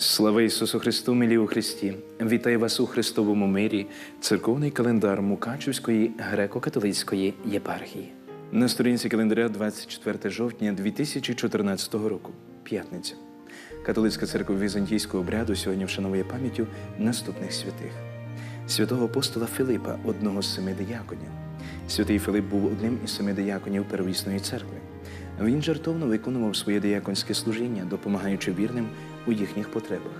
Слава Ісусу Христу, милі у Христі! Вітаю вас у Христовому мирі, церковний календар Мукачівської греко-католицької єпархії. На сторінці календаря 24 жовтня 2014 року, п'ятниця. Католицька церква візантійського обряду сьогодні вшановує пам'яттю наступних святих: святого апостола Филипа, одного з семи дияконів. Святий Филип був одним із семи дияконів первісної церкви. Він жертовно виконував своє дияконське служіння, допомагаючи вірним у їхніх потребах.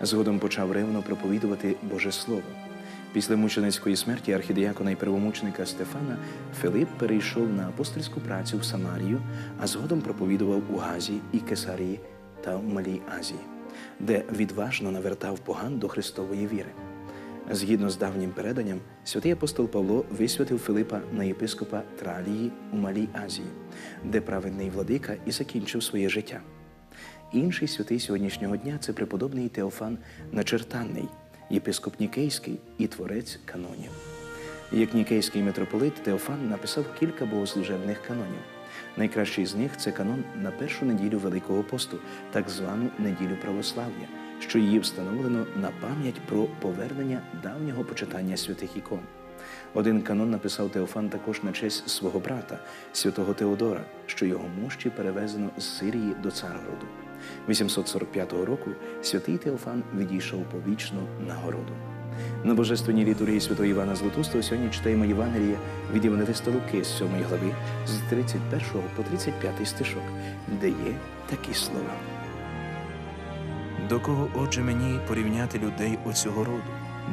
Згодом почав ревно проповідувати Боже Слово. Після мученицької смерті архідіякона і первомученика Стефана Филип перейшов на апостольську працю в Самарію, а згодом проповідував у Газі і Кесарії та в Малій Азії, де відважно навертав поган до Христової віри. Згідно з давнім переданням, святий апостол Павло висвятив Филипа на єпископа Тралії у Малій Азії, де праведний владика і закінчив своє життя. Інший святий сьогоднішнього дня це преподобний Теофан Начертанний, єпископ Нікейський і творець канонів. Як нікейський митрополит Теофан написав кілька богослужебних канонів. Найкращий з них це канон на першу неділю Великого посту, так звану неділю православ'я, що її встановлено на пам'ять про повернення давнього почитання святих ікон. Один канон написав Теофан також на честь свого брата, святого Теодора, що його мощі перевезено з Сирії до Царгороду. 845 року святий Теофан відійшов по вічну нагороду. На божественній літургії святого Івана Златустого сьогодні читаємо Євангеліє від Євангелиста Луки з 7 глави з 31 по 35 стишок, де є такі слова. До кого, отже, мені порівняти людей оцього роду?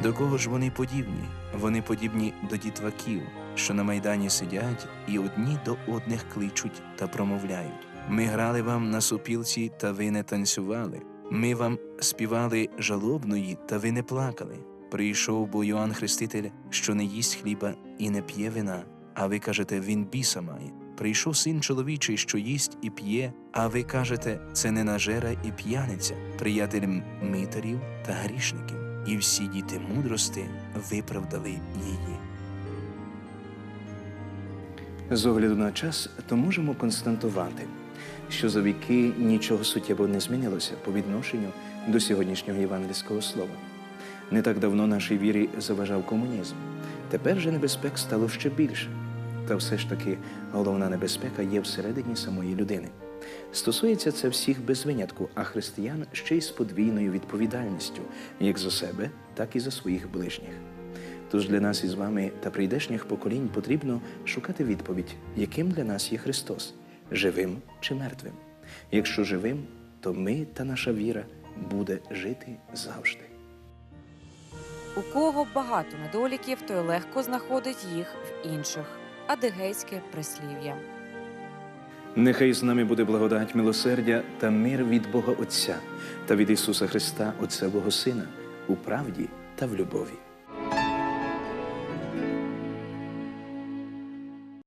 До кого ж вони подібні? Вони подібні до дітваків, що на майдані сидять і одні до одних кличуть та промовляють. Ми грали вам на сопілці, та ви не танцювали. Ми вам співали жалобної, та ви не плакали. Прийшов бо Йоанн Хреститель, що не їсть хліба і не п'є вина, а ви кажете, він біса має. Прийшов син чоловічий, що їсть і п'є, а ви кажете, це не нажера і п'яниця, приятель митарів та грішників. І всі діти мудрости виправдали її. З огляду на час, то можемо констатувати, що за віки нічого суттєво не змінилося по відношенню до сьогоднішнього євангельського слова. Не так давно нашій вірі заважав комунізм. Тепер же небезпек стало ще більше. Та все ж таки головна небезпека є всередині самої людини. Стосується це всіх без винятку, а християн ще й з подвійною відповідальністю, як за себе, так і за своїх ближніх. Тож для нас із вами та прийдешніх поколінь потрібно шукати відповідь, яким для нас є Христос живим чи мертвим. Якщо живим, то ми та наша віра буде жити завжди. У кого багато недоліків, той легко знаходить їх в інших. Адигейське прислів'я. Нехай з нами буде благодать милосердя та мир від Бога Отця та від Ісуса Христа, Отця Бога Сина, у правді та в любові.